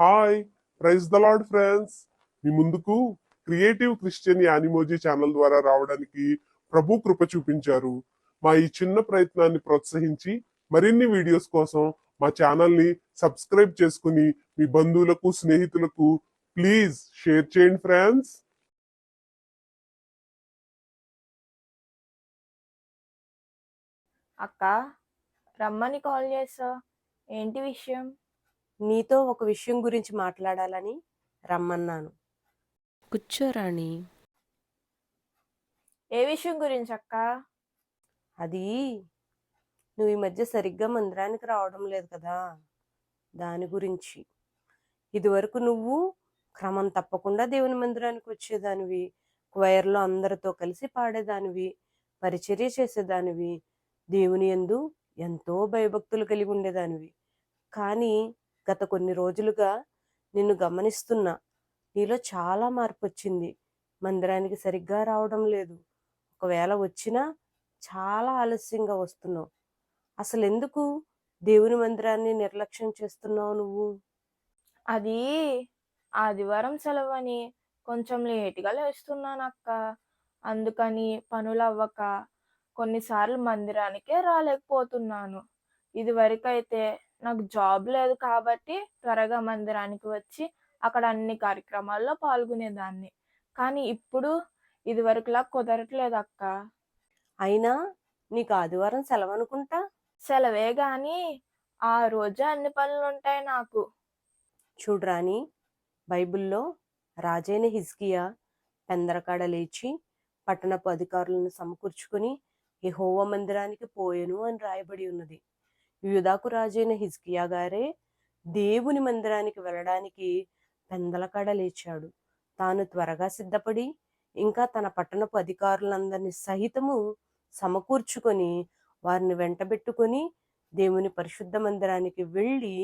Hi praise the lord friends మీ ముందుకు creative Christian యానిమోజీ channel ద్వారా రావడానికి ప్రభు కృప చూపించారు. మా ఈ చిన్న ప్రయత్నాన్ని ప్రోత్సహించి మరిన్ని వీడియోస్ కోసం మా ఛానల్ని సబ్స్క్రైబ్ చేసుకుని మీ బంధువులకు స్నేహితులకు ప్లీజ్ షేర్ చేయండి ఫ్రెండ్స్ అక్క రమ్మని కాల్ చేసా ఏంటి విషయం? నీతో ఒక విషయం గురించి మాట్లాడాలని రమ్మన్నాను. కూర్చోరాణి ఏ విషయం గురించి అక్క? అది నువ్వు ఈ మధ్య సరిగ్గా మందిరానికి రావడం లేదు కదా? దాని గురించి. ఇదివరకు నువ్వు క్రమం తప్పకుండా దేవుని మందిరానికి వచ్చేదానివి క్వైర్లో అందరితో కలిసి పాడేదానివి పరిచర్య చేసేదానివి దేవుని యందు ఎంతో భయభక్తులు కలిగి ఉండేదానివి. కానీ గత కొన్ని రోజులుగా నిన్ను గమనిస్తున్నా. నీలో చాలా మార్పు వచ్చింది మందిరానికి సరిగ్గా రావడం లేదు. ఒకవేళ వచ్చినా చాలా ఆలస్యంగా వస్తున్నావు. అసలు ఎందుకు దేవుని మందిరాన్ని నిర్లక్ష్యం చేస్తున్నావు నువ్వు? అది ఆదివారం సెలవని కొంచెం లేటుగా లేస్తున్నాను అక్క అందుకని పనులు అవ్వక కొన్నిసార్లు మందిరానికే రాలేకపోతున్నాను. ఇదివరకైతే నాకు జాబ్ లేదు కాబట్టి త్వరగా మందిరానికి వచ్చి అక్కడ అన్ని కార్యక్రమాల్లో పాల్గొనేదాన్ని. కానీ ఇప్పుడు ఇది వరకులా కుదరట్లేదు అక్క. అయినా నీకు ఆదివారం సెలవు అనుకుంటా సెలవే గాని ఆ రోజు అన్ని పనులు ఉంటాయి నాకు చూడ్రాని బైబిల్లో రాజైన హిజ్కియా పెందరకాడ లేచి పట్టణపు అధికారులను సమకూర్చుకుని యెహోవా మందిరానికి పోయెను అని రాయబడి ఉన్నది. యూదాకు రాజైన హిజ్కియా గారే దేవుని మందిరానికి వెళ్ళడానికి పెందలకాడ లేచాడు. తాను త్వరగా సిద్ధపడి ఇంకా తన పట్టణపు అధికారులందరినీ సహితము సమకూర్చుకొని వారిని వెంటబెట్టుకొని దేవుని పరిశుద్ధ మందిరానికి వెళ్ళి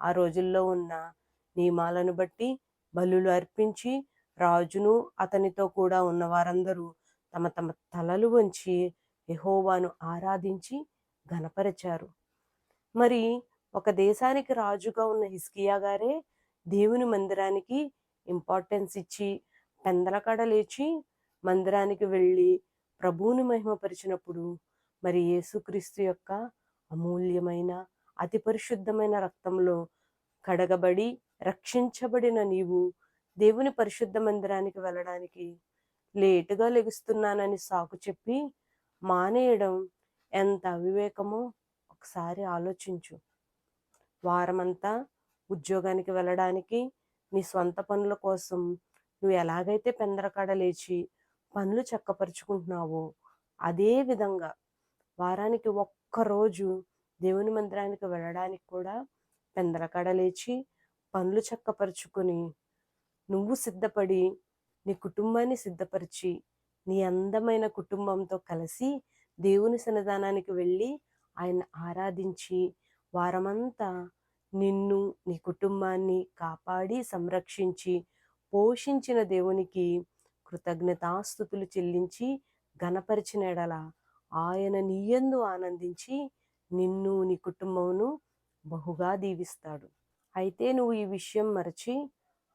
ఆ రోజుల్లో ఉన్న నియమాలను బట్టి బలులు అర్పించి రాజును అతనితో కూడా ఉన్న వారందరూ తమ తమ తలలు వంచి యహోవాను ఆరాధించి గనపరిచారు మరి ఒక దేశానికి రాజుగా ఉన్న హిస్కియా గారే దేవుని మందిరానికి ఇంపార్టెన్స్ ఇచ్చి పెందలకడ లేచి మందిరానికి వెళ్ళి ప్రభువుని మహిమపరిచినప్పుడు మరి యేసుక్రీస్తు యొక్క అమూల్యమైన అతి పరిశుద్ధమైన రక్తంలో కడగబడి రక్షించబడిన నీవు దేవుని పరిశుద్ధ మందిరానికి వెళ్ళడానికి లేటుగా లెగుస్తున్నానని సాకు చెప్పి మానేయడం ఎంత అవివేకమో. ఒకసారి ఆలోచించు. వారమంతా ఉద్యోగానికి వెళ్ళడానికి నీ సొంత పనుల కోసం నువ్వు ఎలాగైతే పెందరకాడ లేచి పనులు చక్కపరుచుకుంటున్నావో అదే విధంగా వారానికి ఒక్కరోజు దేవుని మందిరానికి వెళ్ళడానికి కూడా పెందరకాడ లేచి పనులు చక్కపరుచుకొని నువ్వు సిద్ధపడి నీ కుటుంబాన్ని సిద్ధపరిచి నీ అందమైన కుటుంబంతో కలిసి దేవుని సన్నిధానానికి వెళ్ళి ఆయన ఆరాధించి వారమంతా నిన్ను నీ కుటుంబాన్ని కాపాడి సంరక్షించి పోషించిన దేవునికి కృతజ్ఞతాస్థుతులు చెల్లించి గణపరిచిన ఎడల ఆయన నీయందు ఆనందించి నిన్ను నీ కుటుంబమును బహుగా దీవిస్తాడు. అయితే నువ్వు ఈ విషయం మరచి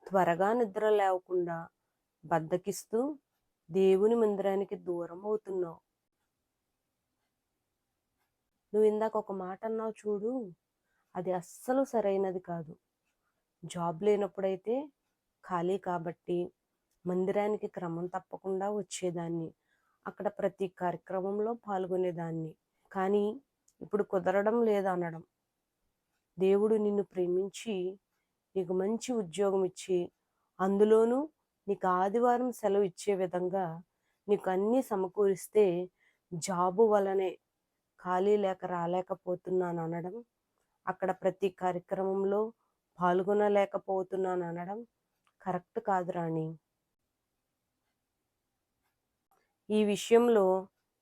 త్వరగా నిద్ర లేవకుండా బద్దకిస్తూ దేవుని మందిరానికి దూరం అవుతున్నావు నువ్వు ఇందాక ఒక మాట అన్నావు చూడు అది అస్సలు సరైనది కాదు. జాబ్ లేనప్పుడైతే ఖాళీ కాబట్టి మందిరానికి క్రమం తప్పకుండా వచ్చేదాన్ని. అక్కడ ప్రతి కార్యక్రమంలో పాల్గొనేదాన్ని. కానీ ఇప్పుడు కుదరడం లేదనడం. దేవుడు నిన్ను ప్రేమించి నీకు మంచి ఉద్యోగం ఇచ్చి అందులోనూ నీకు ఆదివారం సెలవు ఇచ్చే విధంగా నీకు అన్నీ సమకూరిస్తే జాబు వలనే ఖాళీ లేక రాలేకపోతున్నాను అనడం అక్కడ ప్రతి కార్యక్రమంలో పాల్గొనలేకపోతున్నాను అనడం కరెక్ట్ కాదు రాణి. ఈ విషయంలో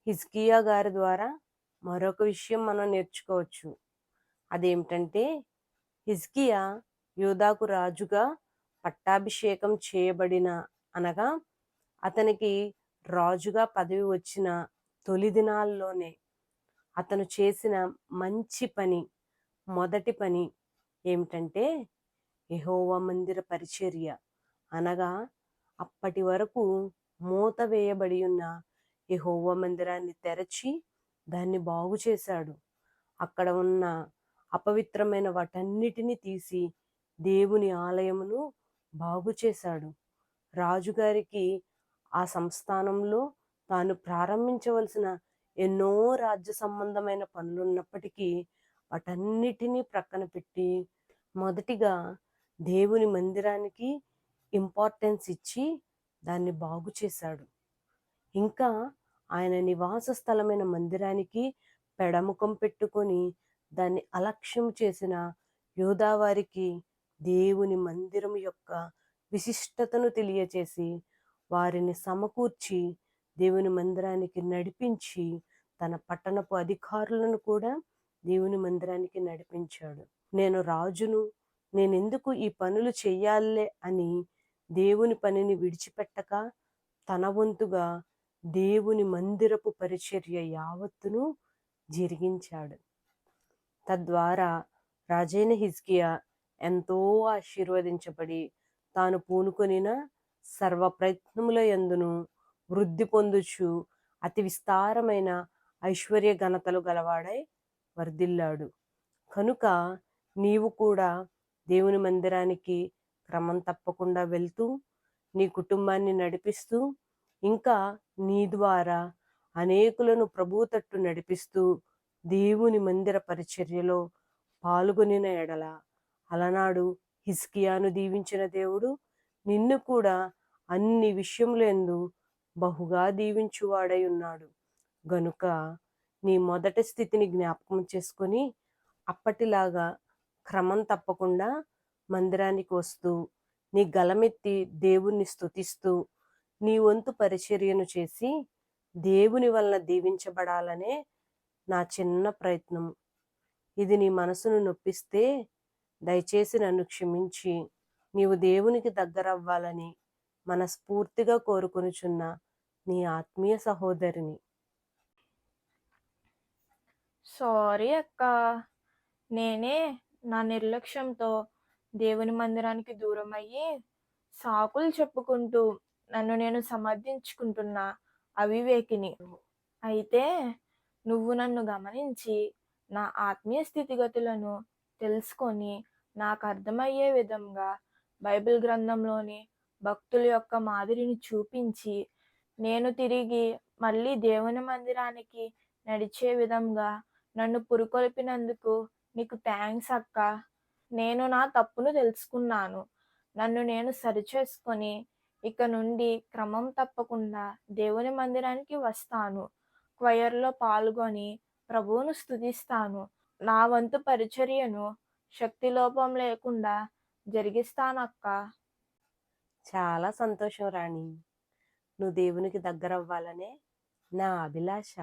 హిజ్కియా గారి ద్వారా మరొక విషయం మనం నేర్చుకోవచ్చు. అదేమిటంటే హిజ్కియా యూదాకు రాజుగా పట్టాభిషేకం చేయబడిన అనగా అతనికి రాజుగా పదవి వచ్చిన తొలి దినాల్లోనే అతను చేసిన మంచి పని మొదటి పని ఏమిటంటే యహోవ మందిర పరిచర్య. అనగా అప్పటి వరకు మూత వేయబడి ఉన్న యహోవ మందిరాన్ని తెరచి దాన్ని బాగు చేశాడు. అక్కడ ఉన్న అపవిత్రమైన వాటన్నిటిని తీసి దేవుని ఆలయమును బాగు చేశాడు. రాజుగారికి ఆ సంస్థానంలో తాను ప్రారంభించవలసిన ఎన్నో రాజ్య సంబంధమైన పనులున్నప్పటికీ వాటన్నిటినీ ప్రక్కన పెట్టి మొదటిగా దేవుని మందిరానికి ఇంపార్టెన్స్ ఇచ్చి దాన్ని బాగు చేశాడు. ఇంకా ఆయన నివాస స్థలమైన మందిరానికి పెడముఖం పెట్టుకొని దాన్ని అలక్ష్యం చేసిన యోధావారికి దేవుని మందిరం యొక్క విశిష్టతను తెలియచేసి వారిని సమకూర్చి దేవుని మందిరానికి నడిపించి తన పట్టణపు అధికారులను కూడా దేవుని మందిరానికి నడిపించాడు. నేను రాజును నేనెందుకు ఈ పనులు చెయ్యాలే అని దేవుని పనిని విడిచిపెట్టక తన వంతుగా దేవుని మందిరపు పరిచర్య యావత్తును జరిగించాడు. తద్వారా రాజైన హిజ్కియా ఎంతో ఆశీర్వదించబడి తాను పూనుకొనిన సర్వ ప్రయత్నముల యందును వృద్ధి పొందుచు అతి విస్తారమైన ఐశ్వర్య ఘనతలు గలవాడై వర్ధిల్లాడు. కనుక నీవు కూడా దేవుని మందిరానికి క్రమం తప్పకుండా వెళ్తూ నీ కుటుంబాన్ని నడిపిస్తూ ఇంకా నీ ద్వారా అనేకులను ప్రభు తట్టు నడిపిస్తూ దేవుని మందిర పరిచర్యలో పాల్గొనిన ఎడల అలనాడు హిస్కియాను దీవించిన దేవుడు నిన్ను కూడా అన్ని విషయములందు బహుగా దీవించువాడై ఉన్నాడు. గనుక నీ మొదటి స్థితిని జ్ఞాపకం చేసుకొని అప్పటిలాగా క్రమం తప్పకుండా మందిరానికి వస్తూ నీ గలమెత్తి దేవుణ్ణి స్తుతిస్తూ నీ వంతు పరిచర్యను చేసి దేవుని వలన దీవించబడాలనే నా చిన్న ప్రయత్నం. ఇది నీ మనసును నొప్పిస్తే దయచేసి నన్ను క్షమించి నీవు దేవునికి దగ్గరవ్వాలని మనస్ఫూర్తిగా కోరుకొనుచున్న నీ ఆత్మీయ సహోదరిని. సారీ అక్క. నేనే నా నిర్లక్ష్యంతో దేవుని మందిరానికి దూరం అయ్యి సాకులు చెప్పుకుంటూ నన్ను నేను సమర్థించుకుంటున్నా అవివేకిని. అయితే నువ్వు నన్ను గమనించి నా ఆత్మీయ స్థితిగతులను తెలుసుకొని నాకు అర్థమయ్యే విధంగా బైబిల్ గ్రంథంలోని భక్తుల యొక్క మాదిరిని చూపించి నేను తిరిగి మళ్ళీ దేవుని మందిరానికి నడిచే విధంగా నన్ను పురుకొల్పినందుకు నీకు థ్యాంక్స్ అక్క. నేను నా తప్పును తెలుసుకున్నాను. నన్ను నేను సరిచేసుకొని ఇక నుండి క్రమం తప్పకుండా దేవుని మందిరానికి వస్తాను. క్వయర్లో పాల్గొని ప్రభువును స్థుతిస్తాను నా వంతు పరిచర్యను శక్తి లోపం లేకుండా జరిగిస్తానక్క. చాలా సంతోషం రాణి. నువ్వు దేవునికి దగ్గర అవ్వాలనే నా అభిలాష.